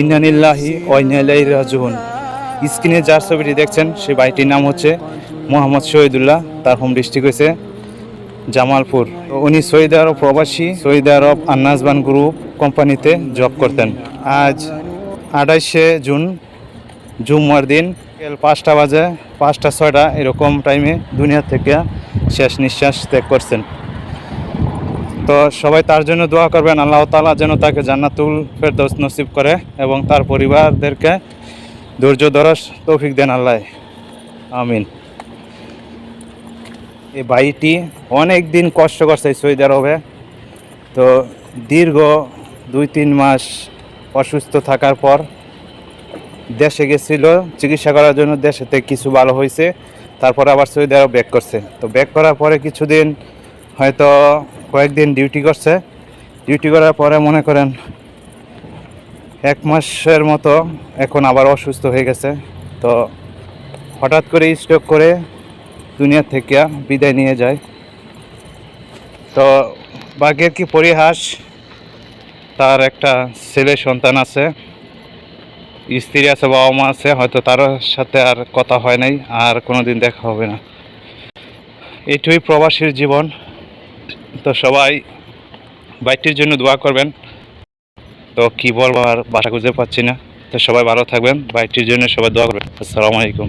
ইন্নানিল্লাহি ওয়াইনালাই রাজুন স্ক্রিনে যার ছবিটি দেখছেন, সেই ভাইটির নাম হচ্ছে মোহাম্মদ শহীদুল্লাহ, তার হোম ডিস্ট্রিক্ট হয়েছে জামালপুর। উনি সৌদি আরব প্রবাসী সৌদি আরব আন্নাজবান গ্রুপ কোম্পানিতে জব করতেন। আজ আঠাইশে জুন, জুম্মার দিন পাঁচটা বাজে, পাঁচটা, ছয়টা, এরকম টাইমে দুনিয়া থেকে শেষ নিঃশ্বাস ত্যাগ করছেন। তো সবাই তার জন্য দোয়া করবেন, আল্লাহ তালা যেন তাকে জান্নাতুল ফেরদৌস নসিব করে এবং তার পরিবারদেরকে ধৈর্য ধরার তৌফিক দেন আল্লাহ। আমিন। এই ভাইটি অনেক দিন কষ্ট করছে সৌদি আরবে, তো দীর্ঘ দুই তিন মাস অসুস্থ থাকার পর দেশে গেছিল, চিকিৎসা করার জন্য দেশেতে কিছু ভালো হয়েছে, তারপর আবার সৌদি আরব ব্যাক করছে। তো ব্যাক করার পরে কিছুদিন হয়তো কয়েকদিন ডিউটি করছে। ডিউটি করার পরে মনে করেন এক মাসের মতো এখন আবার অসুস্থ হয়ে গেছে। তো হঠাৎ করে স্ট্রোক করে দুনিয়া থেকে বিদায় নিয়ে যায়। তো বাঘের কি পরিহাস? তার একটা ছেলে সন্তান আছে। স্ত্রী আছে, বাবা মা আছে, হয়তো তার সাথে আর কথা হয় নাই, আর কোনো দিন দেখা হবে না। এটুই প্রবাসীর জীবন। তো সবাই বাইকটির জন্য দোয়া করবেন। তো কী বলব আর বাসা খুঁজে পাচ্ছি না। তো সবাই ভালো থাকবেন বাইকটির জন্য সবাই দোয়া করবেন। আসসালামু আলাইকুম।